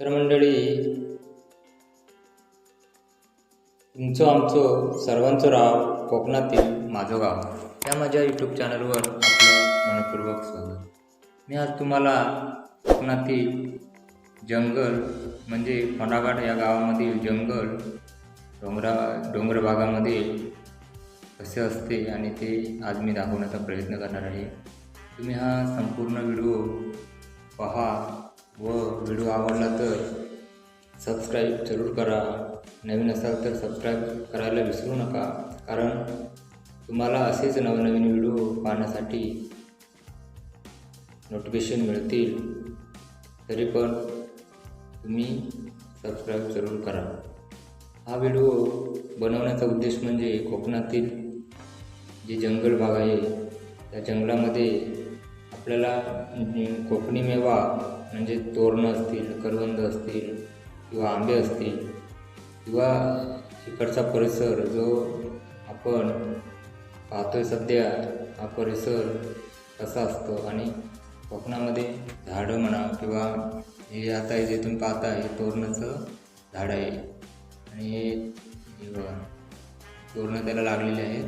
तर मंडळी तुमचं आमचं सर्वांचं राव कोकणातील माझं गाव या माझ्या यूट्यूब चॅनलवर आपलं मनपूर्वक स्वागत. मी आज तुम्हाला कोकणातील जंगल म्हणजे फणाघाट या गावामधील जंगल डोंगरा डोंगर भागामध्ये कसे असते आणि ते आज मी दाखवण्याचा प्रयत्न करणार आहे. तुम्ही हा संपूर्ण व्हिडिओ पहा. व व्हिडिओ आवडला तर सबस्क्राईब जरूर करा. नवीन असाल तर सबस्क्राईब करायला विसरू नका. कारण तुम्हाला असेच नवनवीन व्हिडिओ पाहण्यासाठी नोटिफिकेशन मिळतील. तरी पण तुम्ही सबस्क्राईब जरूर करा. हा व्हिडिओ बनवण्याचा उद्देश म्हणजे कोकणातील जे जंगल भाग आहे त्या जंगलामध्ये आपल्याला कोकणी मेवा म्हणजे तोरणं असतील करवंद असतील किंवा आंबे असतील किंवा इकडचा परिसर जो आपण पाहतोय सध्या हा परिसर कसा असतो आणि कोकणामध्ये झाडं म्हणा किंवा हे आता हे जे तुम्ही पाहता हे तोरणाचं झाड आहे. आणि हे हे बघा तोरणं त्याला लागलेले आहेत.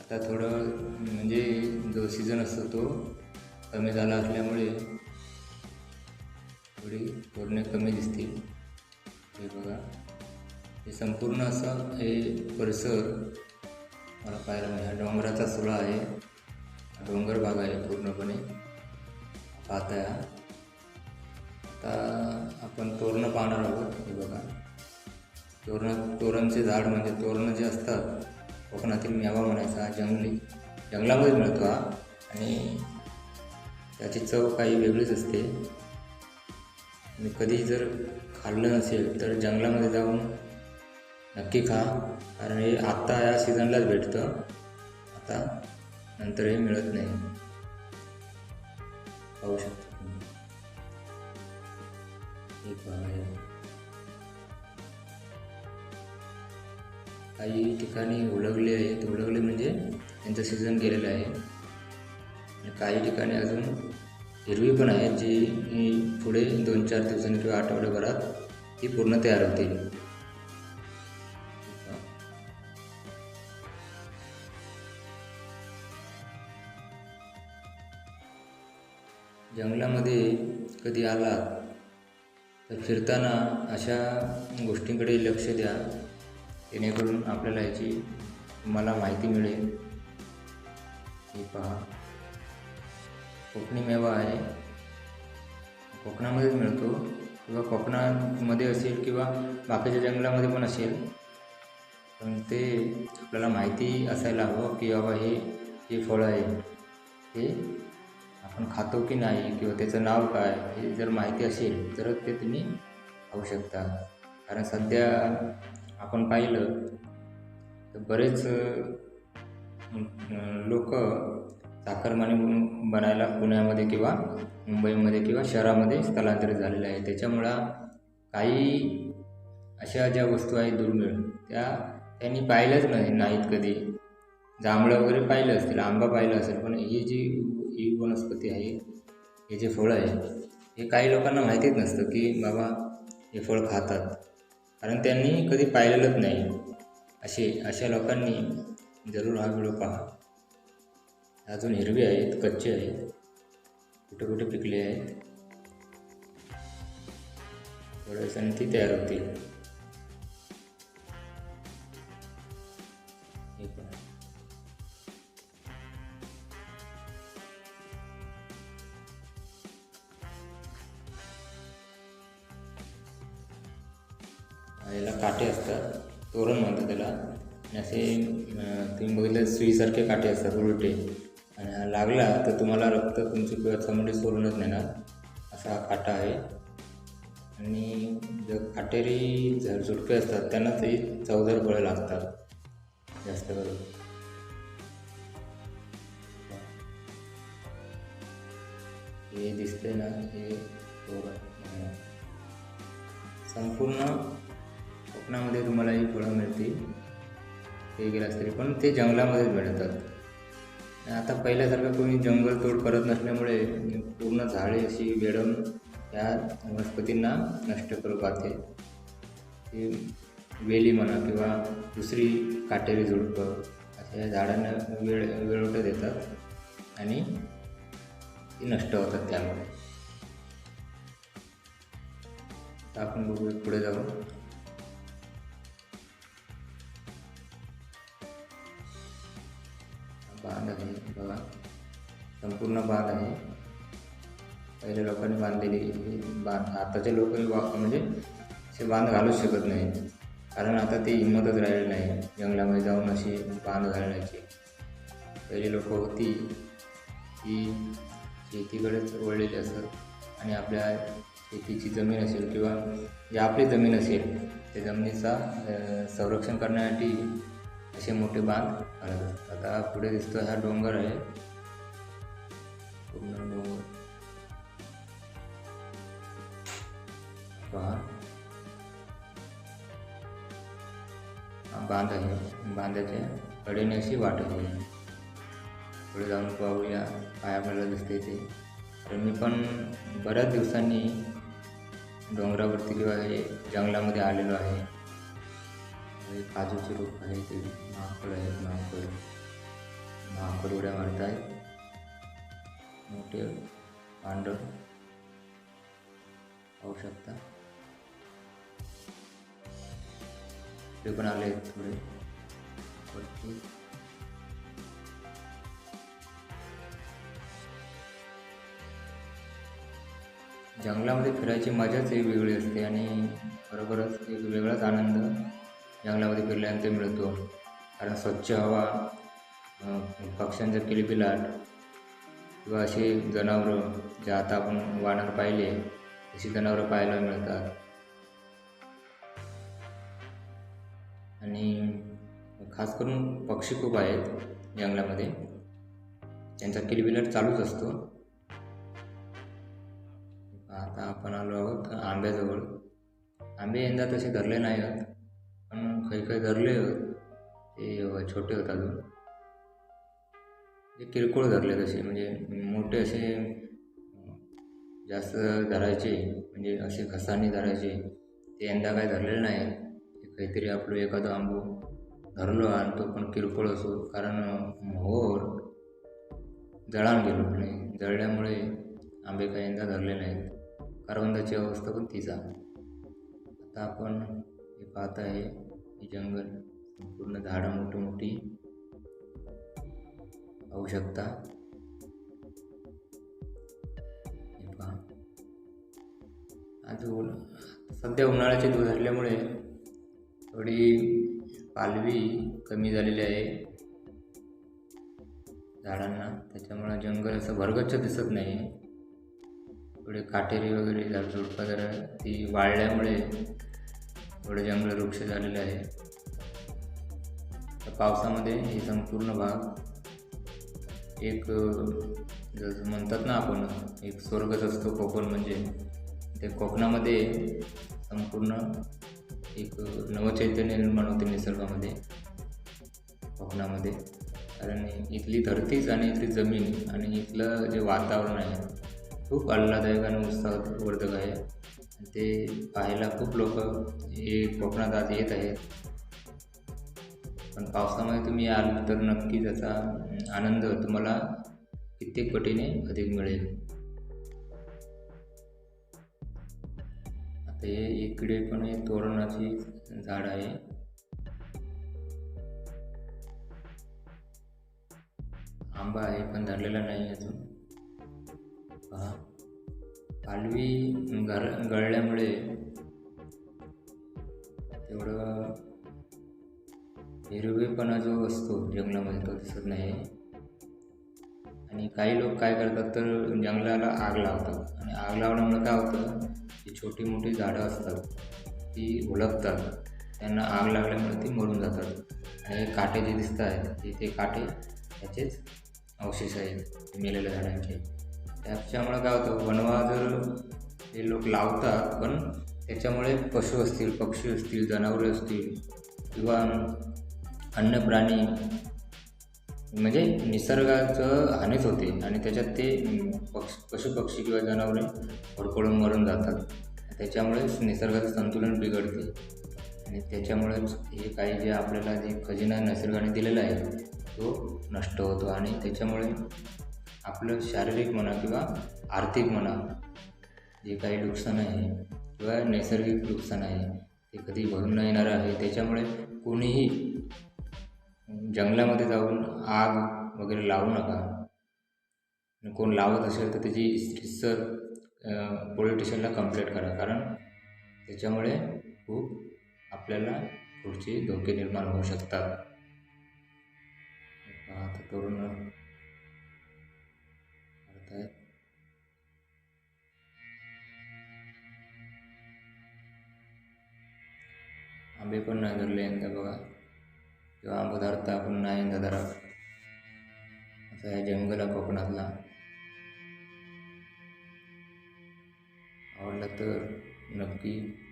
आता थोडं म्हणजे जो सीझन असतो तो कमी झाला असल्यामुळे थोडी तोरणे कमी दिसतील. हे बघा. हे संपूर्ण असं हे परिसर मला पाहायला मिळाला. डोंगराचा सुळा आहे. डोंगर भाग आहे पूर्णपणे. पाहताय हा. आता आपण तोरणं पाहणार आहोत. हे बघा. तोरण तोरणचे झाड म्हणजे तोरणं जे असतात कोकणातील मेवा म्हणायचा जंगली. जंगलामध्ये मिळतो हा. आणि त्याची चव काही वेगळीच असते. आणि कधी जर खाल्लं नसेल तर जंगलामध्ये जाऊन नक्की खा. कारण हे आत्ता या सीझनलाच भेटतं. आता नंतर हे मिळत नाही. पाहू शकतो काही ठिकाणी उलगले आहेत उलगले म्हणजे त्यांचं सीझन गेलेलं आहे. आणि काही ठिकाणी अजून हिरवी पण आहेत जी पुढे दोन चार दिवसांनी किंवा आठवड्याभरात ती पूर्ण तयार होते. जंगलामध्ये कधी आलात तर फिरताना अशा गोष्टींकडे लक्ष द्या जेणेकरून आपल्याला याची तुम्हाला माहिती मिळेल. हे पहा. कोकणी मेवा आहे. कोकणामध्येच मिळतो किंवा कोकणामध्ये असेल किंवा बाकीच्या जंगलामध्ये पण असेल. पण ते आपल्याला माहिती असायला हवं की बाबा हे जे फळं आहे. ते आपण खातो की नाही किंवा त्याचं नाव काय हे जर माहिती असेल तरच ते तुम्ही खाऊ शकता. कारण सध्या आपण पाहिलं तर बरेच लोक चाकरमानी म्हणून बनायला पुण्यामध्ये किंवा मुंबईमध्ये किंवा शहरामध्ये स्थलांतरित झालेलं आहे. त्याच्यामुळं काही अशा ज्या वस्तू आहेत दुर्मिळ त्या त्यांनी पाहिलंच नाही नाहीत कधी. जांभळं वगैरे पाहिलं असतील आंबा पाहिलं असेल पण ही जी ही वनस्पती आहे हे जे फळं आहे हे काही लोकांना माहितीच नसतं की बाबा हे फळ खातात. कारण त्यांनी कधी पाहिलेलंच नाही. असे अशा लोकांनी जरूर हा व्हिडिओ पहा. अजून हिरवे आहेत कच्चे आहेत. कुठे कुठे पिकले आहेत. थोड्या दिवसांनी ती तयार होतील याला काटे असतात. तोरण म्हणतात त्याला. आणि असे तुम्ही बघितलं सुईसारखे काटे असतात उलटे. लागला तर तुम्हाला रक्त तुमची किंवा चमडी सोडूनच नेणार. असा हा काटा आहे. आणि जर काटेरी झ झुडपे असतात त्यांना ते चौदार फळं लागतात. जास्त करून. हे दिसते ना हे संपूर्ण कोकणामध्ये तुम्हाला ही फळं मिळतील. ते गेलास तरी पण ते जंगलामध्येच मिळतात. आता पहिल्यासारखं कोणी जंगल तोड करत नसल्यामुळे पूर्ण झाडे अशी वेळम त्या वनस्पतींना नष्ट करू पाहते. ते वेली म्हणा किंवा दुसरी काटेरी झुडपं अशा झाडांना वेळ वेळोटं देतात आणि ती नष्ट होतात त्यामुळे. आपण बघूया पुढे जाऊ संपूर्ण बांध आहे. पहिले लोकांनी बांधलेली ही बांध आताच्या लोकांनी वा म्हणजे असे बांध घालूच शकत नाही. कारण आता ती हिंमतच राहिली नाही. जंगलामध्ये जाऊन अशी बांध घालण्याची. पहिली लोक होती. ती शेतीकडेच वळलेली असत आणि आपल्या शेतीची जमीन असेल किंवा जी आपली जमीन असेल त्या जमिनीचा संरक्षण करण्यासाठी असे मोठे बांध घालत असतात. आता पुढे दिसतो हा डोंगर आहे. पूर्ण डोंगर पहा हा बांध आहे बांधाच्या कडेने अशी वाट आहे पुढे जाऊन पाहूया काय आपल्याला दिसते ते कारण मी पण बऱ्याच दिवसांनी डोंगरावरती किंवा हे जंगलामध्ये आलेलो आहे काजूचे रोप आहे ते महाकड आहेत महाकड महाकड उड्या मारत आहेत मोठे पांढर पाहू शकता ते पण आले आहेत थोडे. वरती. जंगलामध्ये फिरायची मजाच एक वेगळी असते आणि बरोबरच एक वेगळाच आनंद जंगलामध्ये फिरल्यानंतर मिळतो. कारण स्वच्छ हवा पक्ष्यांचा किलबिलाट किंवा असे जनावरं जे आता आपण वानर पाहिले तशी जनावरं पाहायला मिळतात. आणि खास करून पक्षी खूप आहेत जंगलामध्ये. त्यांचा किलबिलर चालूच असतो. आता आपण आलो आहोत आंब्याजवळ. आंबे यंदा तसे धरले नाही आहेत पण काही काही धरले ते छोटे होत अजून. जे किरकोळ धरले तसे म्हणजे मोठे असे जास्त धरायचे म्हणजे असे घसाने धरायचे ते यंदा काय धरलेलं नाही. काहीतरी आपलं एखादं आंबो धरलो आणि तो पण किरकोळ असो कारण मोहर जळान गेलो आणि जळल्यामुळे आंबे काही यंदा धरले नाहीत. करवंदाची अवस्था पण तीच आहे. आता आपण हे पाहत आहे हे जंगल संपूर्ण झाडं मोठी मोठी पाहू शकता. आज उन सध्या उन्हाळ्याचे दूध असल्यामुळे थोडी पालवी कमी झालेली आहे. झाडांना. त्याच्यामुळं जंगल असं भरगच्च दिसत नाही थोडे काटेरी वगैरे झाडझुडपं जरा ती वाळल्यामुळे थोडे जंगल वृक्ष झालेले आहे. तर पावसामध्ये हे संपूर्ण भाग एक जसं म्हणतात ना आपण एक स्वर्गच असतो कोकण म्हणजे. ते कोकणामध्ये संपूर्ण एक नवचैतन्य निर्माण होते निसर्गामध्ये कोकणामध्ये. कारण इथली धरतीच आणि इथली जमीन आणि इथलं जे वातावरण आहे खूप आल्हाददायक आणि उत्साहवर्धक आहे. ते पाहायला खूप लोक हे कोकणात आज येत आहेत. पण पावसामध्ये तुम्ही आल तर नक्की त्याचा आनंद तुम्हाला कित्येक पटीने अधिक मिळेल. आता हे इकडे पण हे तोरणाची झाड आहे. आंबा आहे पण धरलेला नाही अजून. पहा. पालवी गळ गळल्यामुळे तेवढं हिरवेपणा जो असतो जंगलामध्ये तो दिसत नाही. आणि काही लोक काय करतात तर जंगलाला आग लावतात. आणि आग लावल्यामुळे काय होतं? जी छोटी मोठी झाडं असतात ती हुलकतात त्यांना आग लागल्यामुळे ती मरून जातात. आणि हे काटे जे दिसत आहेत ते ते काटे त्याचेच अवशेष आहेत मेलेल्या झाडांचे. त्याच्यामुळे काय होतं? वनवा जर हे लोक लावतात पण त्याच्यामुळे पशु असतील पक्षी असतील जनावरं असतील किंवा अन्य प्राणी म्हणजे निसर्गाचं हानीच होते आणि त्याच्यात ते पक्ष पशुपक्षी किंवा जनावरे होडपळून मरून जातात. त्याच्यामुळेच निसर्गाचं संतुलन बिघडते. आणि त्याच्यामुळेच हे काही जे आपल्याला जे खजिना निसर्गाने दिलेला आहे तो नष्ट होतो. आणि त्याच्यामुळे आपलं शारीरिक म्हणा किंवा आर्थिक म्हणा जे काही नुकसान आहे किंवा नैसर्गिक नुकसान आहे ते कधी भरून न येणारं आहे. त्याच्यामुळे कोणीही जंगलामध्ये जाऊन आग वगैरे लावू नका. कोण लावत असेल तर त्याची रितसर पोलीस स्टेशनला कंप्लेंट करा. कारण त्याच्यामुळे खूप आपल्याला पुढचे धोके निर्माण होऊ शकतात. आता तरुण. करतायत आंबे पण नाही धरले यंदा बघा. किंवा पदार्थ आपण नाही यंदा असा ह्या जंगल आहे कोकणातला. आवडला तर नक्की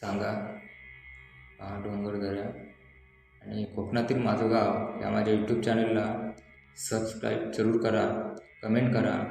सांगा. पहा डोंगर दऱ्या. आणि कोकणातील माझं गाव या माझ्या यूट्यूब चॅनलला सबस्क्राईब जरूर करा. कमेंट करा.